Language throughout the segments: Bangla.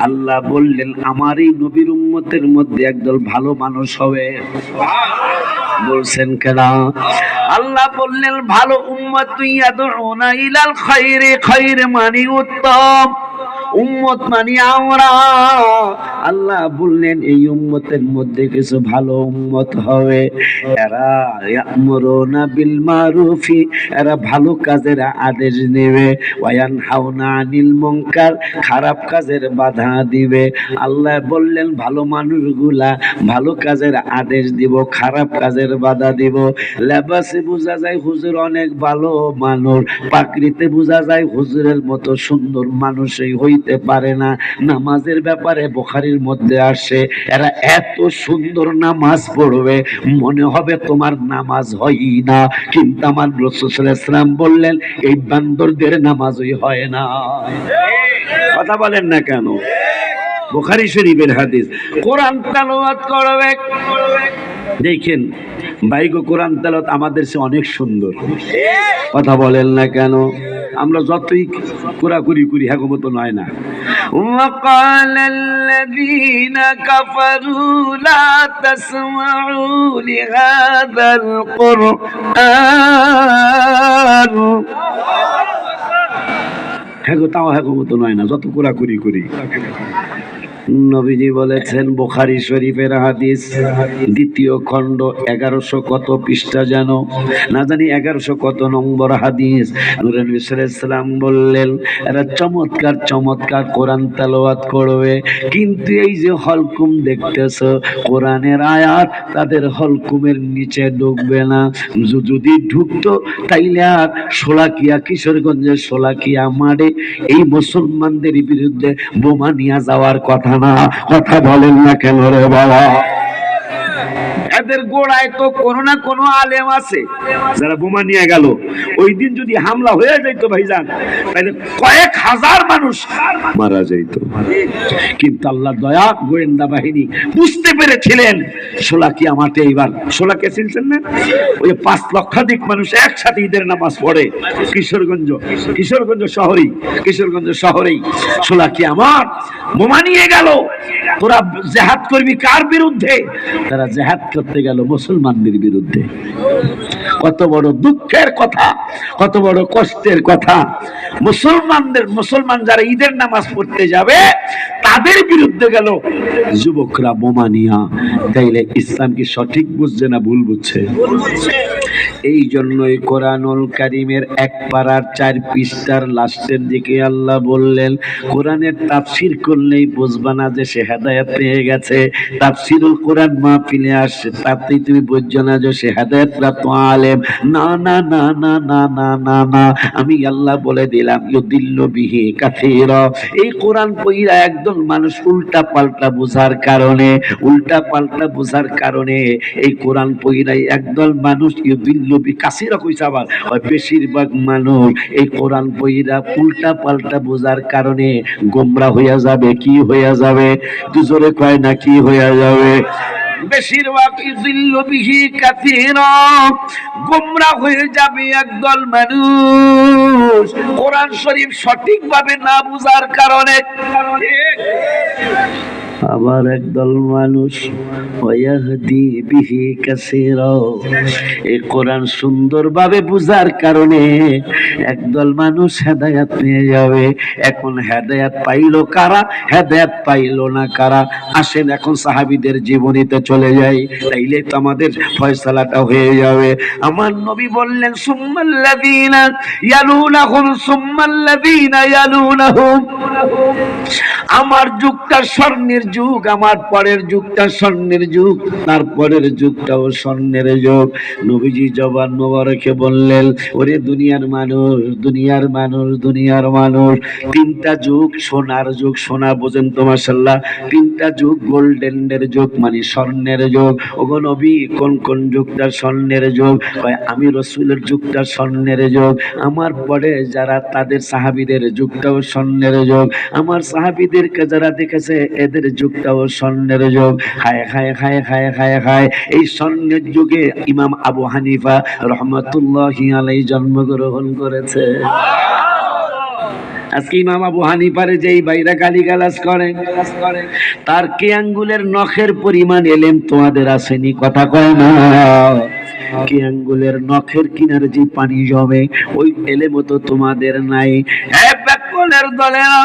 আল্লাহ বললেন আমার এই নবীর উম্মতের মধ্যে একদল ভালো মানুষ হবে। বলছেন কেনা। আল্লাহ বললেন, ভালো উম্মত তুই ইয়াদউনা ইলাল খৈরে খৈরে মানি উত্তম। উম্মত মানে আমরা। আল্লাহ বললেন, এই উম্মতের মধ্যে কিছু ভালো উম্মত হবে। এরা ইয়ামুরুনা বিল মারুফি, এরা ভালো কাজের আদেশ নেবে। ওয়ান হাওনা আনিল মুনকার, খারাপ কাজের বাধা দিবে। আল্লাহ বললেন, ভালো মানুষগুলা ভালো কাজের আদেশ দিব, খারাপ কাজের বাধা দিব। লেবাসে বোঝা যায় হুজুর অনেক ভালো মানুষ, পাকড়িতে বোঝা যায় হুজুরের মতো সুন্দর মানুষই হইতে পারে না। নামাজের ব্যাপারে বোখারির মধ্যে আসে, এরা এত সুন্দর নামাজ পড়বে, মনে হবে তোমার নামাজ হয়ই না। কিন্তু আমার রসুলাম বললেন, এই বান্দরদের নামাজই হয় না। কথা বলেন না কেন? বোখারি শরীফের হাদিস, কোরআন তালাওয়াত করবে। দেখেন বাইগো কোরআন তালাওয়াত আমাদের সে অনেক সুন্দর কথা বলেন না কেন আমরা যতই কুরাকুরি করি হ্যাঁ মতো নয় না وقال الذين كفروا لا تسمعوا لهذا القرآن হ্যাঁ গো তাও হ্যাঁ গো মতো নয় না যত কুরাকুরি করি নবীজি বলেছেন, বুখারী শরীফের হাদিস, দ্বিতীয় খণ্ড, এগারোশো কত পৃষ্ঠা যেন না জানি এগারোশো কত নম্বর হাদিস। ইসলাম বললেন, এরা চমৎকার চমৎকার কোরআন তালোয়াত করবে। কিন্তু এই যে হলকুম দেখতেছ, কোরআনের আয়াত তাদের হলকুমের নিচে ঢুকবে না। যদি ঢুকতো, তাইলে আর সোলাকিয়া কিশোরগঞ্জের সোলাকিয়া মাঠে এই মুসলমানদের বিরুদ্ধে বোমা নিয়ে যাওয়ার কথা না কথা বলেন না কেন রে বাবা? এদের গোড়ায় তো কোনো না কোনো আলেম আছে। যারা বোমা নিয়ে গেল। ওই দিন যদি হামলা হয়ে যাইতো ভাইজান, তাহলে কয়েক হাজার মানুষ মারা যাইতো। কিন্তু আল্লাহ দয়া গোয়েন্দা বাহিনী বুঝতে পেরেছিলেন সোলাকিয়া মাঠে এইবার সোলাকিয়া চিনছেন না? ওই পাঁচ লক্ষাধিক মানুষ একসাথে ঈদের নামাজ পড়ে। কিশোরগঞ্জ কিশোরগঞ্জ শহরেই কিশোরগঞ্জ শহরেই সোলাকিয়া মাঠ বোমা নিয়ে গেল। তোরা জেহাদ করবি কার বিরুদ্ধে? তারা জেহাদ করতে গেল মুসলমানদের বিরুদ্ধে। কত বড় দুঃখের কথা, কত বড় কষ্টের কথা। মুসলমানদের, মুসলমান যারা ঈদের নামাজ পড়তে যাবে, তাদের বিরুদ্ধে গেল। যুবকরা বোমা নিয়া, তাইলে ইসলাম কি সঠিক বুঝছে না ভুল বুঝছে? এই জন্যই কোরআনুল কারিমের এক পাড়ার চার পৃষ্ঠার লাস্টের দিকে আল্লাহ বললেন, কোরআনের তাফসির করলেই বুঝবা না যে সে হেদায়াত পেয়ে গেছে। তাফসিরুল কোরআন মাহফিলে আসছে। তাতেই তুমি বুঝছ না যে সে হেদায়াত প্রাপ্ত আলেম। না না না না না না না না। আমি আল্লাহ বলে দিলাম, ইউদিল্ল বিহি কাথিরা এই কোরআন পইরা একদম মানুষ উল্টা পাল্টা বোঝার কারণে উল্টা পাল্টা বোঝার কারণে এই কোরআন পইরাই একদল মানুষ ইউদিল্ল বি কাসিরা কইছে আবার। বেশিরভাগ মানুষ এই কোরআন পইরা উল্টা পাল্টা বোঝার কারণে গোমরা হইয়া যাবে, কি হইয়া যাবে? দুজোরে কয় না, কি হইয়া যাবে? বেশিরভাগ ইজিল্লবিহি কাতির গোমরা হয়ে যাবে একদল মানুষ। কোরআন শরীফ সঠিকভাবে না বুঝার কারণে। আবার একদল মানুষ এই কোরআন সুন্দরভাবে বুঝার কারণে একদল মানুষ হেদায়াত পেয়ে যাবে। এখন হেদায়াত পাইলো কারা? হেদায়াত পাইলো না কারা? আসেন এখন সাহাবীদের জীবনীতে চলে যাই। তাইলে তো আমাদের ফয়সালাটা হয়ে যাবে। আমার নবী বললেন, সুম্মাল্লাযীনা ইয়ালুনাহুম সুম্মাল্লাযীনা ইয়ালুনাহুম। আমার যুগটা স্বর্ণের যুগ, আমার পরের যুগটা স্বর্ণের যুগ তারপরের যুগটাও স্বর্ণের যুগ। নবীজি জবান মোবারকে বললেন, ওরে দুনিয়ার মানুষ দুনিয়ার মানুষ দুনিয়ার মানুষ, তিনটা যুগ সোনার যুগ, সোনা বোঝেন তো মাসাল্লাহ তিনটা যুগ গোল্ডেনের যুগ মানে স্বর্ণের যুগ। ওগো নবী, কোন কোন যুগটা স্বর্ণের যুগ? আমি রসুলের যুগটা স্বর্ণের যুগ। আমার পরে যারা তাদের সাহাবিদের যুগটাও স্বর্ণের যুগ। আমার সাহাবিদেরকে যারা দেখেছে, এদের যুগটাও স্বর্ণের যুগ। হায় হায় হায় হায় হায় হায়। এই স্বর্ণের যুগে ইমাম আবু হানিফা রহমতুল্লাহ আলাই জন্মগ্রহণ করেছে। আজকে ইমাম আবু হানিফারে যেই বাইরা গালিগালাজ করে, তার কে আঙ্গুলের নখের পরিমাণ এলেম তোমাদের আসেনি কথা কয় না। কি আঙ্গুলের নখের কিনারে যে পানি জমে, ওই এলে মতো তোমাদের নাই। হে ব্যাকলের দলেরা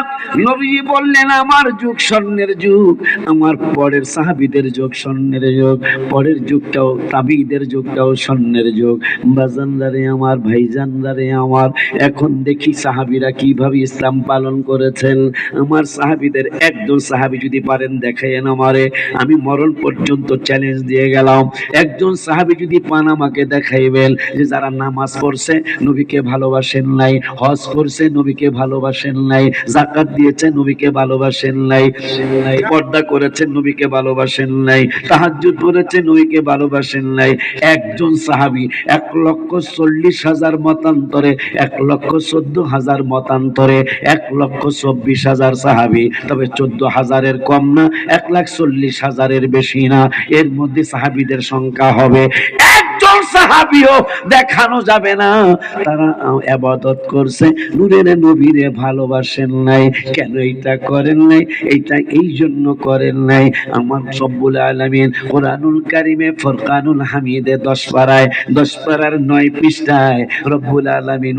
নবীজি বললেন, আমার যুগ স্বর্ণের যুগ, আমার পরের সাহাবিদের যুগ স্বর্ণের যুগ, পরের যুগটাও তাবিদের যুগটাও স্বর্ণের যুগ। বাজানদারে আমার, ভাইজানদারে আমার, এখন দেখি সাহাবিরা কীভাবে ইসলাম পালন করেছেন। আমার সাহাবিদের একজন সাহাবি যদি পারেন দেখাইন আমারে। আমি মরণ পর্যন্ত চ্যালেঞ্জ দিয়ে গেলাম। একজন সাহাবি যদি পান আমাকে দেখাইবেন যে যারা নামাজ পড়ছে, নবীকে ভালোবাসেন নাই, হজ করছে, নবীকে ভালোবাসেন নাই, জাকাত দিয়েছে নবীকে ভালোবাসেন নাই, পর্দা করেছেন নবীকে ভালোবাসেন নাই, তাহাজ্জুদ করেছেন নবীকে ভালোবাসেন নাই। একজন সাহাবি এক লক্ষ চল্লিশ হাজার মতান্তরে, এক লক্ষ চোদ্দ হাজার মতান্তরে, এক লক্ষ চব্বিশ হাজার সাহাবি। তবে চোদ্দ হাজারের কম না, এক লাখ চল্লিশ হাজারের বেশি না। এর মধ্যে সাহাবিদের সংখ্যা হবে একজন সাহাবিও দেখানো যাবে না। তারা আবাদত করছে, নূরের নবীরে ভালোবাসেন নাই। কেন এইটা করেন নাই? এইটা এই জন্য করেন নাই। আমার সব্বুল আলমিন কোরআনুল কারিমে ফরকানুল হামিদে দশ পাড়ায়, দশ পাড়ার নয় পৃষ্ঠায় রব্বুল আলমিন